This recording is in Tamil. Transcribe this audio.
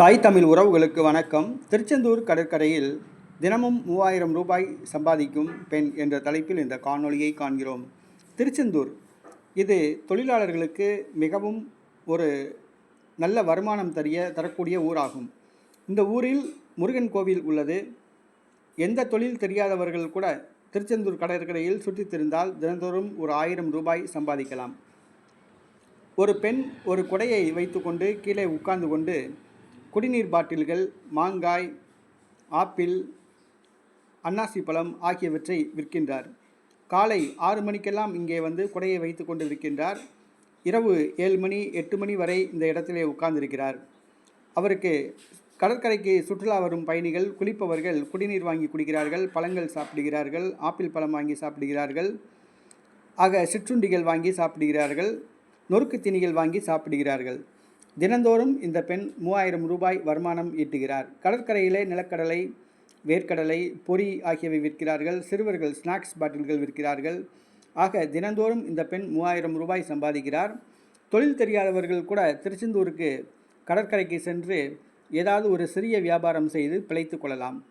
தாய் தமிழ் உறவுகளுக்கு வணக்கம். திருச்செந்தூர் கடற்கரையில் தினமும் மூவாயிரம் ரூபாய் சம்பாதிக்கும் பெண் என்ற தலைப்பில் இந்த காணொளியை காண்கிறோம். திருச்செந்தூர் இது தொழிலாளர்களுக்கு மிகவும் ஒரு நல்ல வருமானம் தரிய தரக்கூடிய ஊராகும். இந்த ஊரில் முருகன் கோவில் உள்ளது. எந்த தொழில் தெரியாதவர்கள் கூட திருச்செந்தூர் கடற்கரையில் சுற்றித் திரிந்தால் தினந்தோறும் ஒரு ஆயிரம் ரூபாய் சம்பாதிக்கலாம். ஒரு பெண் ஒரு குடையை வைத்துக்கொண்டு கீழே உட்கார்ந்து கொண்டு குடிநீர் பாட்டில்கள் மாங்காய் ஆப்பிள் அன்னாசி பழம் ஆகியவற்றை விற்கின்றார். காலை ஆறு மணிக்கெல்லாம் இங்கே வந்து குடையை வைத்து கொண்டு விற்கின்றார் இரவு ஏழு மணி எட்டு மணி வரை இந்த இடத்திலே உட்கார்ந்திருக்கிறார். அவருக்கு கடற்கரைக்கு சுற்றுலா வரும் பயணிகள் குளிப்பவர்கள் குடிநீர் வாங்கி குடிக்கிறார்கள் பழங்கள் சாப்பிடுகிறார்கள் ஆப்பிள் பழம் வாங்கி சாப்பிடுகிறார்கள் ஆக சிற்றுண்டிகள் வாங்கி சாப்பிடுகிறார்கள் நொறுக்கு தீனிகள் வாங்கி சாப்பிடுகிறார்கள். தினந்தோறும் இந்த பெண் மூவாயிரம் ரூபாய் வருமானம் ஈட்டுகிறார். கடற்கரையிலே நிலக்கடலை வேர்க்கடலை பொரி ஆகியவை விற்கிறார்கள். சிறுவர்கள் ஸ்நாக்ஸ் பாட்டில்கள் விற்கிறார்கள். ஆக தினந்தோறும் இந்த பெண் மூவாயிரம் ரூபாய் சம்பாதிக்கிறார். தொழில் தெரியாதவர்கள் கூட திருச்செந்தூருக்கு கடற்கரைக்கு சென்று ஏதாவது ஒரு சிறிய வியாபாரம் செய்து பிழைத்து கொள்ளலாம்.